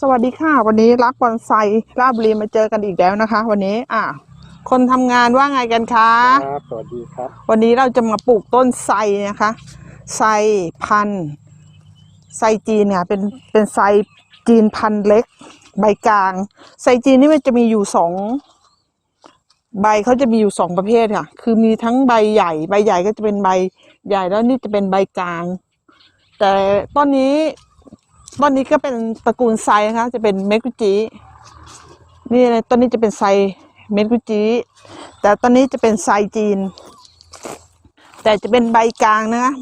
สวัสดีค่ะ วันนี้รักบอนไซราชบุรีมาเจอกันอีกแล้วนะคะ วันนี้อะคนทำงานว่าไงกันคะครับสวัสดีครับ วันนี้เราจะมาปลูกต้นไทรนะคะไทรพันธุ์ไทรจีนเนี่ยเป็นเป็นไทรจีนพันธุ์เล็ก ใบกลางไทรจีนนี่มันจะมีอยู่สองใบเขาจะมีอยู่สองประเภทค่ะ คือมีทั้งใบใหญ่ ใบใหญ่ก็จะเป็นใบใหญ่แล้วนี่จะเป็นใบกลาง แต่ต้นนี้ ต้นนี้ก็เป็นตระกูลไซนะคะ จะเป็นเมกุจินี่นะต้นนี้จะเป็นไซเมกุจิแต่ต้นนี้จะเป็นไซจีน แต่จะเป็นใบกลางนะคะ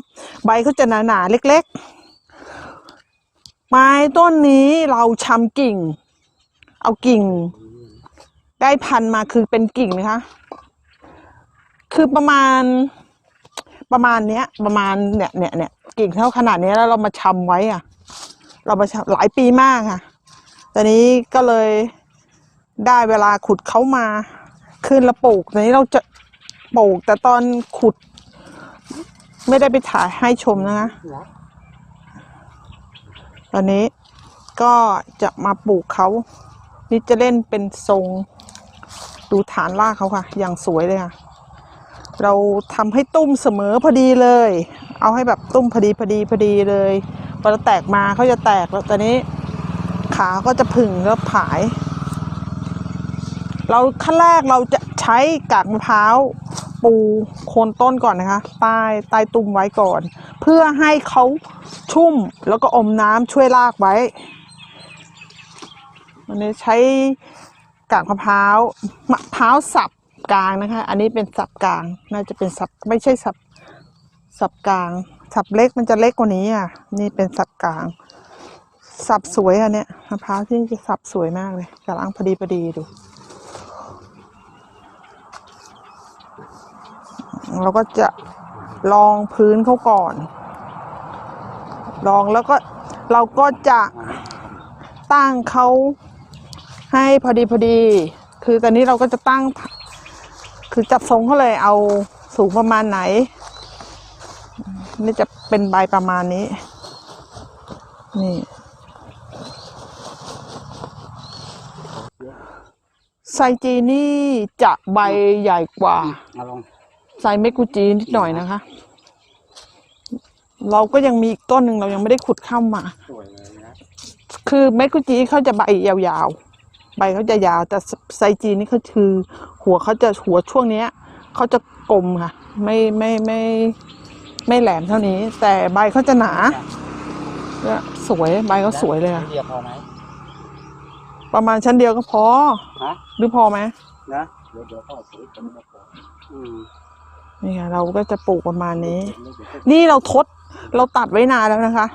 ใบเขาจะหนาๆเล็ก ๆ ไม้ต้นนี้เราชำกิ่ง เอากิ่ง ได้พันมาคือเป็นกิ่งนะคะ คือประมาณประมาณเนี้ยประมาณเนี่ยเนี่ยเนี่ยกิ่งเท่าขนาดนี้แล้วเรามาชำไว้อะ เรามาชำหลายปีมากค่ะ ตอนนี้ก็เลยได้เวลาขุดเขามาขึ้นแล้วปลูกตอนนี้เราจะปลูกแต่ตอนขุด ไม่ได้ไปถ่ายให้ชมนะคะตอนนี้ก็จะมาปลูกเขา นี่จะเล่นเป็นทรงดูฐานรากเขาค่ะ อย่างสวยเลยค่ะ เราทำให้ตุ้มเสมอพอดีเลย เอาให้แบบตุ้มพอดีพอดีพอดีเลย พอเราแตกมาเขาจะแตกแล้วตอนนี้ ขาก็จะผึ่งแล้วผาย เราขั้นแรกเราจะใช้กากมะพร้าวปูโคนต้นก่อนนะคะใต้ใต้ตุ้มไว้ก่อน เพื่อให้เขาชุ่มแล้วก็อมน้ำช่วยรากไว้วันนี้ใช้กากมะพร้าวมะพร้าวสับกลางนะคะ อันนี้เป็นสับกลาง น่าจะเป็นสับไม่ใช่สับสับกลาง สับเล็กมันจะเล็กกว่านี้อะ นี่เป็นสับกลาง สับสวยอันเนี้ยมะพร้าวที่จะสับสวยมากเลยกำลังพอดีพอดีดู เราก็จะลองพื้นเขาก่อน ลองแล้วก็เราก็จะตั้งเขาให้พอดีพอดี คือตอนนี้เราก็จะตั้ง คือจัดทรงเขาเลยเอาสูงประมาณไหน นี่จะเป็นใบประมาณนี้ นี่ ไซจีนี่จะใบใหญ่กว่ามาลองไซเมกุจีนิดหน่อยนะคะ เราก็ยังมีอีกต้นหนึ่งเรายังไม่ได้ขุดเข้ามา สวยเลยนะคือเมกุจีเขาจะใบยาวๆ ใบเขาจะยาว แต่ไซจีนี่เขาคือ หัวเขาจะหัวช่วงเนี้ยเขาจะกลมค่ะ ไม่ไม่ไม่ไม่ แหลมเท่านี้ แต่ใบเขาจะหนาเนี่ยสวยใบเขาสวยเลยอะเดียวพอไหมประมาณชั้นเดียวก็พอ ฮะหรือพอไหมนะเดี๋ยวเดี๋ยวพ่อซื้อกันมาพออืมนี่ค่ะเราก็จะปลูกประมาณนี้เดี๋ยวเดี๋ยวนี่เราทดเราตัดไว้นานแล้วนะคะ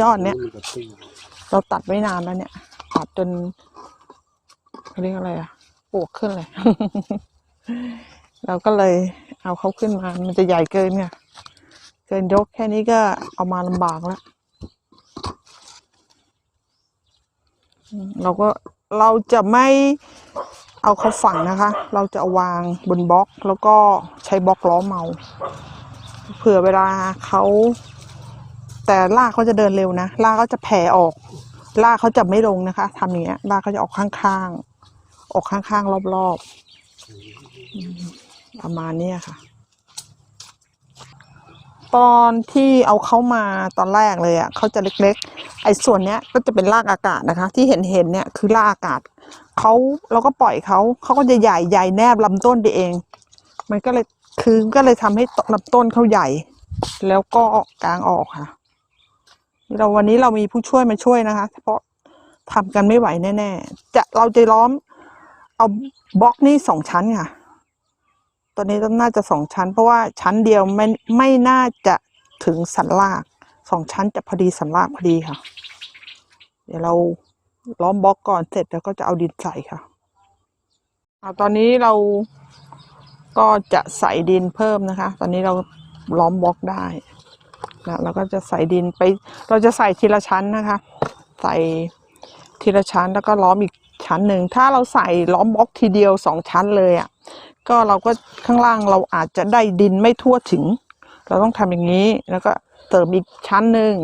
ยอดเนี้ยมัจะติ้งเราตัดไว้นานแล้วเนี่ยตัดจนเขาเรียกอะไรอะปวกขึ้นเลย เราก็เลยเอาเขาขึ้นมา มันจะใหญ่เกินเนี่ย เกินยกแค่นี้ก็เอามาลำบากแล้ว เราก็เราจะไม่เอาเขาฝังนะคะ เราจะเอาวางบนบล็อกแล้วก็ใช้บล็อกล้อเมา เผื่อเวลาเขาแต่ลากเขาจะเดินเร็วนะลากเขาจะแผ่ออก ลากเขาจะไม่ลงนะคะทำอย่างเงี้ยลากเขาจะออกข้างๆ ออกข้างๆ รอบๆ ประมาณนี้ค่ะ ตอนที่เอาเข้ามาตอนแรกเลยอะเขาจะเล็กๆ ไอ้ส่วนเนี้ยก็จะเป็นรากอากาศนะคะ ที่เห็นเห็นๆเนี่ยคือรากอากาศเขาเราก็ปล่อยเขาเขาก็จะใหญ่ใหญ่แนบลำต้นไปเอง มันก็เลยคือก็เลยทำให้ลำต้นเขาใหญ่ แล้วก็กลางออกค่ะเราวันนี้เรามีผู้ช่วยมาช่วยนะคะ เพราะทำกันไม่ไหวแน่ๆจะเราจะล้อมเอาบล็อกนี่สองชั้นค่ะ ตอนนี้ต้องน่าจะสองชั้น เพราะว่าชั้นเดียวไม่ไม่น่าจะถึงสันรากสองชั้นจะพอดีสันรากพอดีค่ะ เดี๋ยวเราล้อมบล็อกก่อนเสร็จแล้วก็จะเอาดินใส่ค่ะเอาตอนนี้เราก็จะใส่ดินเพิ่มนะคะ ตอนนี้เราล้อมบล็อกได้นะเราก็จะใส่ดินไป เราจะใส่ทีละชั้นนะคะ ใส่ทีละชั้นแล้วก็ล้อมอีกชั้นหนึ่ง ถ้าเราใส่ล้อมบล็อกทีเดียวสองชั้นเลยอะ่ะ ก็เราก็ข้างล่างเราอาจจะได้ดินไม่ทั่วถึง เราต้องทำอย่างนี้แล้วก็เติมอีกชั้นหนึ่ง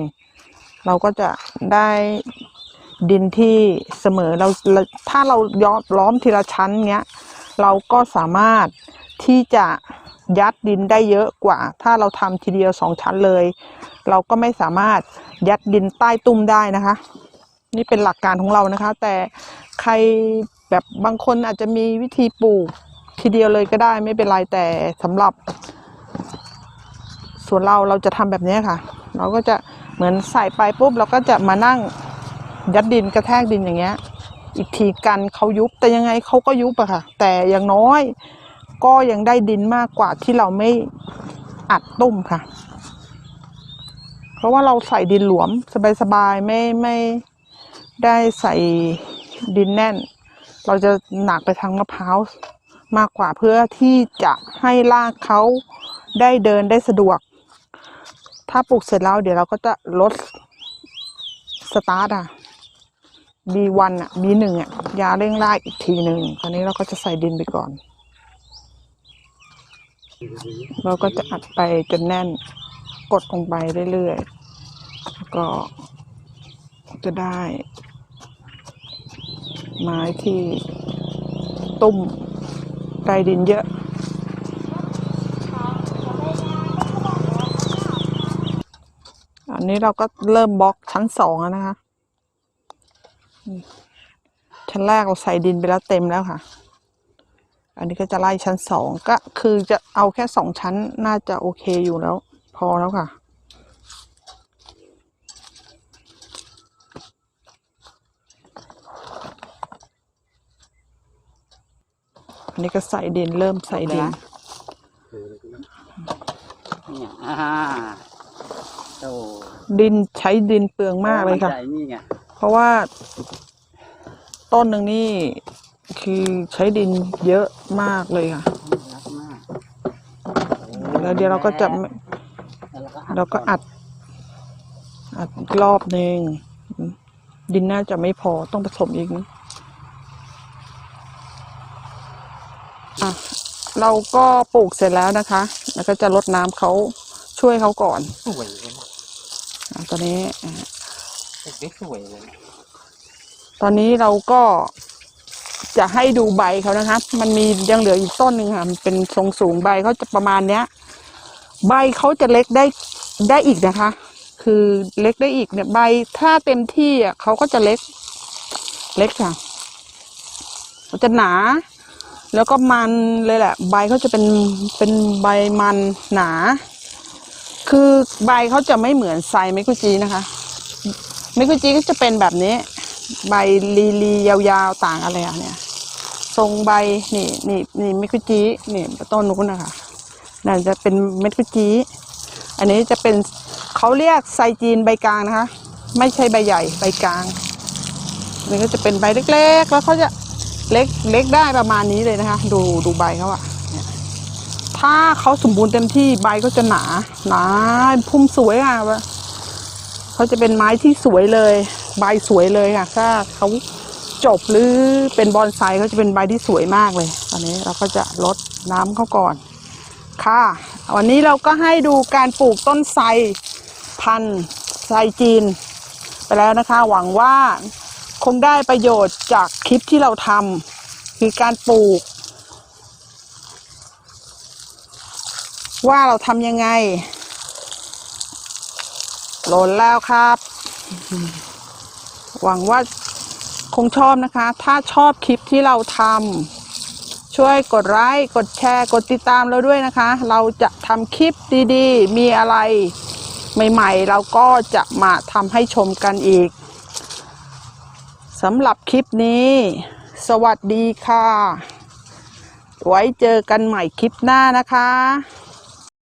เราก็จะได้ดินที่เสมอเราถ้าเราย้อมล้อมทีละชั้นเงี้ยเราก็สามารถที่จะยัดดินได้เยอะกว่า ถ้าเราทำทีเดียวสองชั้นเลย เราก็ไม่สามารถยัดดินใต้ตุ้มได้นะคะ นี่เป็นหลักการของเรานะคะ แต่ใครแบบบางคนอาจจะมีวิธีปลูก ทีเดียวเลยก็ได้ไม่เป็นไรแต่สำหรับส่วนเราเราจะทำแบบนี้ค่ะ เราก็จะเหมือนใส่ไปปุ๊บเราก็จะมานั่งยัดดินกระแทกดินอย่างเงี้ย อีกทีกันเขายุบแต่ยังไงเขาก็ยุบอะค่ะ แต่อย่างน้อยก็ยังได้ดินมากกว่าที่เราไม่อัดตุ้มค่ะ เพราะว่าเราใส่ดินหลวมสบายๆไม่ไม่ได้ใส่ดินแน่น เราจะหนักไปทางมะพร้าว มากกว่าเพื่อที่จะให้รากเขาได้เดินได้สะดวก ถ้าปลูกเสร็จแล้วเดี๋ยวเราก็จะลดสตาร์ทอะ B1 อะ B1 อะยาเร่งรากอีกทีหนึ่งตอนนี้เราก็จะใส่ดินไปก่อน เราก็จะอัดไปจนแน่นกดลงไปเรื่อยๆก็จะได้ ไม้ที่ตุ้ม ได้ดินเยอะ อันนี้เราก็เริ่มบล็อกชั้นสองแล้วนะคะ ชั้นแรกเราใส่ดินไปแล้วเต็มแล้วค่ะ อันนี้ก็จะไล่ชั้นสองก็คือจะเอาแค่สองชั้นน่าจะโอเคอยู่แล้ว พอแล้วค่ะ อันนี้ก็ใส่ดินเริ่มใส่ดินเนี่ยอ่าโอ้ดินใช้ดินเปลืองมากเลยค่ะใจนี่ไงเพราะว่า ต้นหนึ่งนี่คือใช้ดินเยอะมากเลยค่ะ รักมากแล้วเดี๋ยวเราก็จะแล้วเราก็อัด อัดอีกรอบหนึ่งดินน่าจะไม่พอต้องผสมอีกนะอะ เราก็ปลูกเสร็จแล้วนะคะ แล้วก็จะรดน้ำเขาช่วยเขาก่อนสวยเลยนะอะตอนนี้อะปลูกได้สวยเลยตอนนี้เราก็จะให้ดูใบเขานะคะ มันมียังเหลืออีกต้นหนึ่งค่ะมันเป็นทรงสูงใบเขาจะประมาณเนี้ย ใบเขาจะเล็กได้ได้อีกนะคะ คือเล็กได้อีกเนี่ยใบถ้าเต็มที่อะเขาก็จะเล็ก เล็กค่ะมันจะหนา แล้วก็มันเลยแหละ ใบเขาจะเป็นเป็นใบมันหนา คือใบเขาจะไม่เหมือนไซเมกุจีนะคะเมกุจิก็จะเป็นแบบนี้ ใบลีลียาวๆต่างอะไรอะเนี่ยทรงใบนี่นี่นี่เมกุจินี่ต้นนู้นนะคะนั่นจะเป็นเมกุจิอันนี้จะเป็นเขาเรียกไซจีนใบกลางนะคะ ไม่ใช่ใบใหญ่ใบกลางนี่ก็จะเป็นใบเล็กๆ แล้วเขาจะ เล็กเล็กได้ประมาณนี้เลยนะคะ ดูดูใบเขาอะเนี่ยถ้าเขาสมบูรณ์เต็มที่ใบก็จะหนา หนาพุ่มสวยอะเขาจะเป็นไม้ที่สวยเลย ใบสวยเลยค่ะถ้าเขาจบหรือเป็นบอนไซเขาจะเป็นใบที่สวยมากเลย ตอนนี้เราก็จะลดน้ำเขาก่อน ค่ะ วันนี้เราก็ให้ดูการปลูกต้นไทรพันธุ์ไทรจีน ไปแล้วนะคะ หวังว่า คงได้ประโยชน์จากคลิปที่เราทำคือการปลูก ว่าเราทำยังไงหลดแล้วครับ หวังว่าคงชอบนะคะ ถ้าชอบคลิปที่เราทำช่วยกดไลค์กดแชร์ กดติดตามเราด้วยนะคะ เราจะทำคลิปดีๆ มีอะไรใหม่ๆ เราก็จะมาทำให้ชมกันอีก สำหรับคลิปนี้ สวัสดีค่ะ ไว้เจอกันใหม่คลิปหน้านะคะ